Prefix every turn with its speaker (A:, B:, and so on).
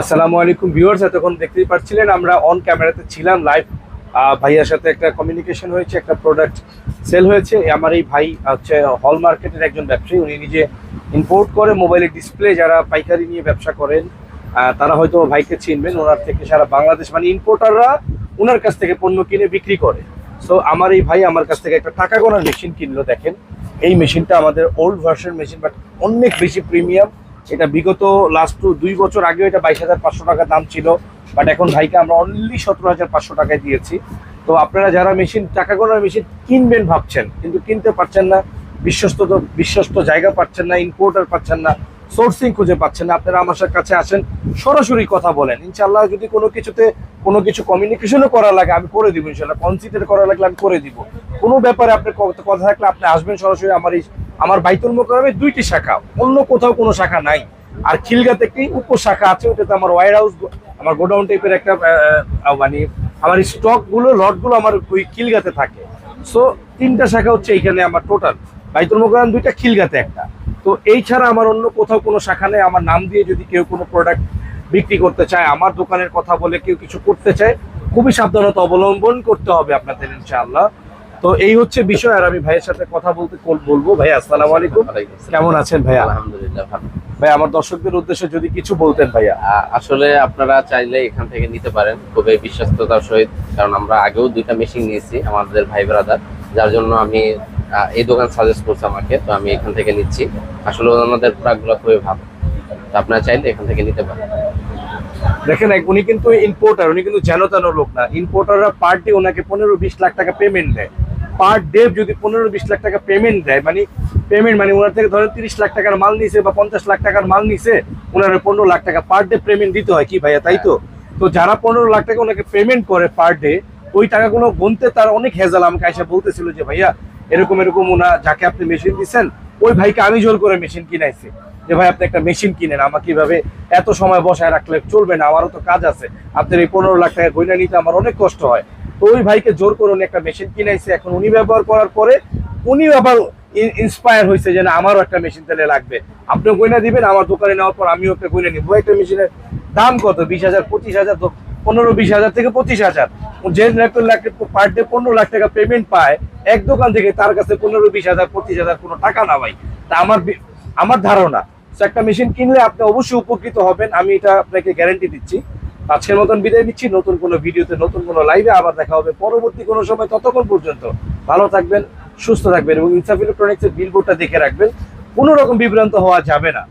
A: আসসালামু আলাইকুম ভিউয়ার্স, এতক্ষণ দেখতেই পাচ্ছিলেন আমরা অন ক্যামেরাতে ছিলাম লাইভ ভাইয়ার সাথে একটা কমিউনিকেশন হয়েছে, একটা প্রোডাক্ট সেল হয়েছে। আমার এই ভাই হচ্ছে হল মার্কেটের একজন ব্যবসায়ী, উনি নিজে ইম্পোর্ট করে মোবাইলের ডিসপ্লে যারা পাইকারি নিয়ে ব্যবসা করেন তারা হয়তো ভাইকে চিনবেন, ওনার থেকে সারা বাংলাদেশ মানে ইম্পোর্টাররা ওনার কাছ থেকে পণ্য কিনে বিক্রি করে। সো আমার এই ভাই আমার কাছ থেকে একটা টাকা গোনার মেশিন কিনলো, দেখেন। এই মেশিনটা আমাদের ওল্ড ভার্সন মেশিন বাট অনেক বেশি প্রিমিয়াম এটা বিগত লাস্ট টু দুই বছর আগেও এটা বাইশ হাজার পাঁচশো টাকা দাম ছিল বাট এখন ভাইকে আমরা অনলি সতেরো হাজার পাঁচশো টাকায় দিয়েছি। তো আপনারা যারা মেশিন টাকা গোনার মেশিন কিনবেন ভাবছেন, কিন্তু কিনতে পারছেন না, বিশ্বস্ত বিশ্বস্ত জায়গা পাচ্ছেন না ইম্পোর্টার পাচ্ছেন না সোর্সিং খুঁজে পাচ্ছেন না, আপনারা আমার কাছে আসেন, সরাসরি কথা বলেন। ইনশাল্লাহ যদি কোনো কিছুতে কোনো কিছু কমিউনিকেশনও করা লাগে, আমি করে দিব ইনশাল্লাহ কনসিডার করা লাগলে আমি করে দিব। কোনো ব্যাপারে আপনি কথা থাকলে আপনি আসবেন সরাসরি আমার এই আমার বাইতুল মোকামে দুইটি শাখা, অন্য কোথাও কোনো শাখা নাই। আর খিলগাতে একটি উপশাখা আছে, ওটাতে আমার ওয়ার হাউস, আমার গোডাউন টাইপের একটা মানে আমার স্টকগুলো লটগুলো আমার ওই খিলগাতে থাকে। সো তিনটা শাখা হচ্ছে এইখানে আমার টোটাল বাইতুল মোকাম দুইটা, খিলগাতে একটা। তো এই ছাড়া আমার অন্য কোথাও কোনো শাখা নেই। আমার নাম দিয়ে যদি কেউ কোনো প্রোডাক্ট বিক্রি করতে চায়, আমার দোকানের কথা বলে কেউ কিছু করতে চায়, খুবই সাবধানতা অবলম্বন করতে হবে আপনাদের, ইনশাআল্লাহ। তো এই হচ্ছে বিষয় আর আমি ভাইয়ের সাথে কথা বলতে বলব? ভাই আসসালামু আলাইকুম। কেমন আছেন ভাইয়া?
B: আলহামদুলিল্লাহ ভালো।
A: ভাই আমার দর্শকদের উদ্দেশ্যে যদি কিছু বলতেন ভাইয়া।
B: আসলে আপনারা চাইলে এখান থেকে নিতে পারেন খুবই বিশ্বস্ততার সহিত কারণ আমরা আগেও দুইটা মেশিন নিয়েছি আমাদের ভাই ব্রাদার যার জন্য আমি এই দোকান সাজেস্ট করছে আমাকে তো আমি এখান থেকে নিচ্ছি। আসলে ওনাদের প্রোডাক্টগুলো খুবই ভালো। তো আপনারা চাইলে এখান থেকে নিতে পারেন।
A: দেখেন উনি কিন্তু ইম্পোর্টার উনি কিন্তু যেন তেন লোক না। ইম্পোর্টাররা পার ডে ওনাকে পনেরো বিশ লাখ টাকা পেমেন্ট দেয়। পার ডে যদি পনেরো বিশ লাখ টাকা পেমেন্ট দেয় মানে পেমেন্ট মানে ওনার থেকে ধরেন তিরিশ লাখ টাকার মাল নিছে বা পঞ্চাশ লাখ টাকার মাল নিছে ওনার পনেরো লাখ টাকা পার ডে পেমেন্ট দিতে হয় কি ভাইয়া তাই তো? তো যারা পনেরো লাখ টাকা ওনাকে পেমেন্ট করে পার ডে ওই টাকাগুলো গুনতে তার অনেক হেজাল আমাকে এসে বলতেছিল যে ভাইয়া এরকম এরকম ওনা যাকে আপনি মেশিন দিচ্ছেন ওই ভাইকে আমি জোর করে মেশিন কিনাইছি। যে ভাই আপনি একটা মেশিন কিনেন আমাকে কীভাবে এত সময় বসায় রাখলে চলবে না আমারও তো কাজ আছে। আপনার এই পনেরো লাখ টাকা গয়না নিতে আমার অনেক কষ্ট হয়। তো ওই ভাইকে জোর করে উনি একটা মেশিন কিনাইছে। এখন উনি ব্যবহার করার পরে উনি আবার ইন্সপায়ার হয়েছে যে না, আমারও একটা মেশিন তাহলে লাগবে। আপনিও গয়না দিবেন, আমার দোকানে নেওয়ার পর আমিও একটা গয়না নিবো। একটা মেশিনের দাম কত? বিশ হাজার, পঁচিশ হাজার পনেরো, বিশ হাজার থেকে পঁচিশ হাজার। যে লাখ পার ডে পনেরো লাখ টাকা পেমেন্ট পায়, এক দোকান থেকে তার কাছে পনেরো, বিশ হাজার, পঁচিশ হাজার কোনো টাকা না ভাই। তা আমার আমার ধারণা একটা মেশিন কিনলে আপনি অবশ্যই উপকৃত হবেন। আমি এটা আপনাকে গ্যারান্টি দিচ্ছি। আজকের মতন বিদায় নিচ্ছি। নতুন কোনো ভিডিওতে, নতুন কোনো লাইভে আবার দেখা হবে পরবর্তী কোনো সময় ততক্ষণ পর্যন্ত। ভালো থাকবেন, সুস্থ থাকবেন এবং ইনসাফ ইলেকট্রনিক্সের বিলবোর্ডটা দেখে রাখবেন। কোনো রকম বিভ্রান্ত হওয়া যাবে না।